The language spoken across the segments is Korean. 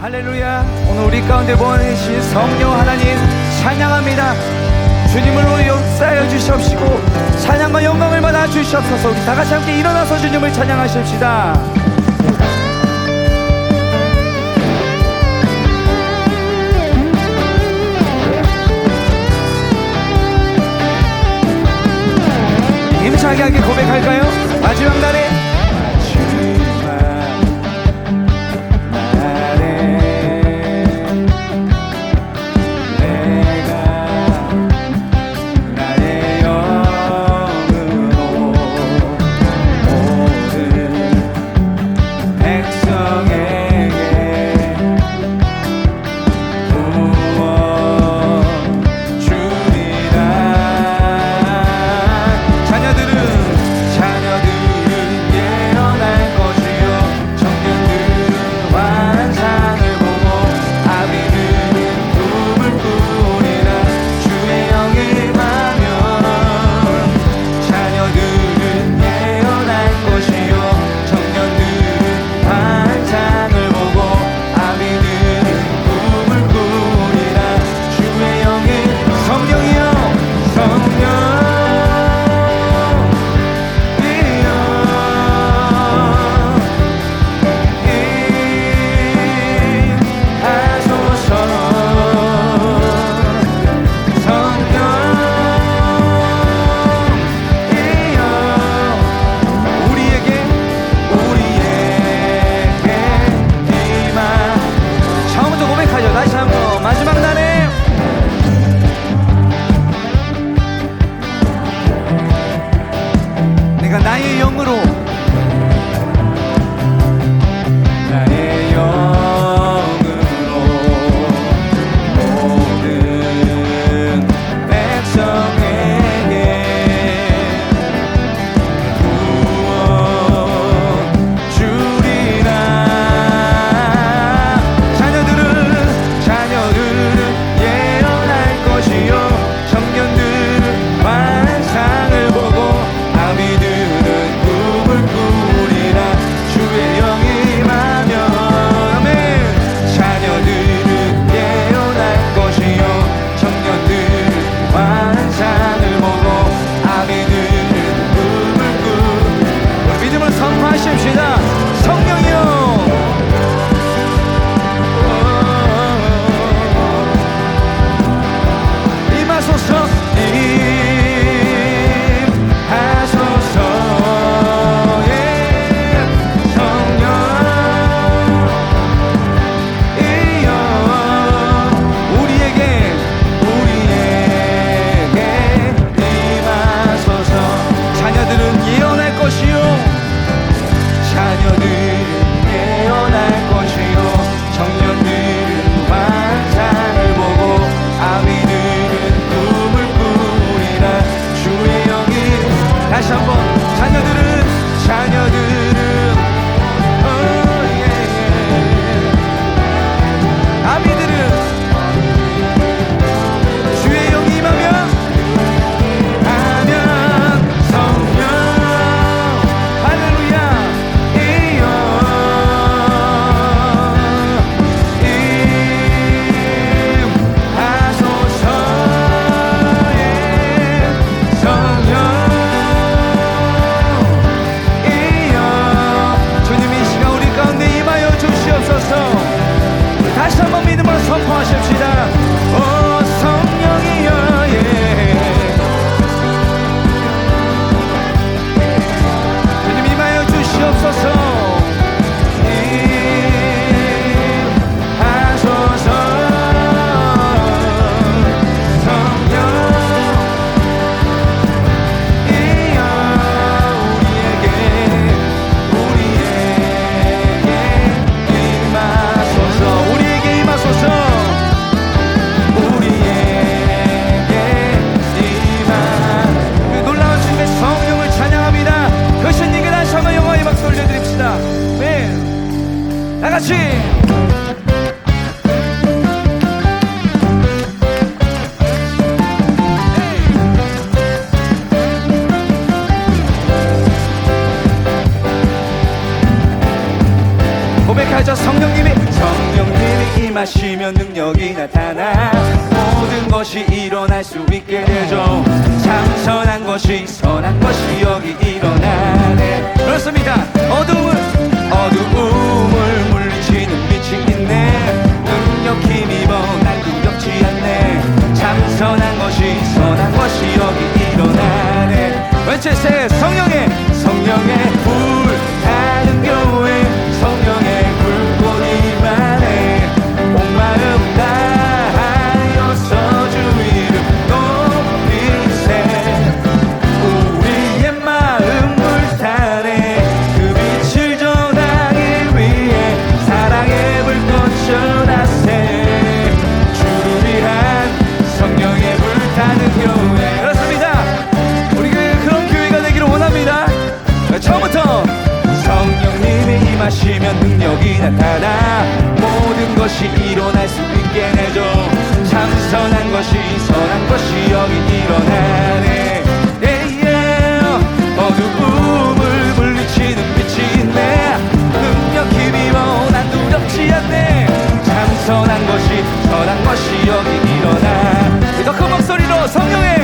할렐루야. 오늘 우리 가운데 보내신 성령 하나님 찬양합니다. 주님으로 역사여 주시옵시고 찬양과 영광을 받아 주시옵소서. 우리 다같이 함께 일어나서 주님을 찬양하십시다. 임차게 하게 고백할까요? 마지막 날에 número 1. Um. 임하시면 능력이 나타나. 모든 것이 일어날 수 있게 되죠. 참 선한 것이 선한 것이 여기 일어나네. 그렇습니다. 어둠을 어두움을 물리치는 빛이 있네. 능력 힘입어 난 두렵지 않네. 참 선한 것이 선한 것이 여기 일어나네. 왼쪽에 성령의 성령의 불 처음부터 성령님이 임하시면 능력이 나타나 모든 것이 일어날 수 있게 되죠 참 선한 것이 선한 것이 여기 일어나네. yeah. 어두움을 물리치는 빛이 있네. 능력 힘입어 난 두렵지 않네. 참 선한 것이 선한 것이 여기 일어나. 더 큰 목소리로 성령의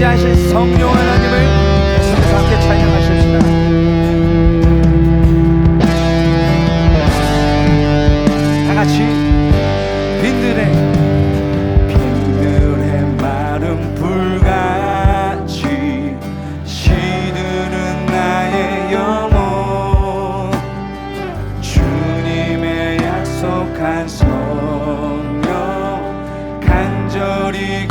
임재하실 성령 하나님을 계속해서 찬양하십시다. 다 같이 빈들의 간성령 간절히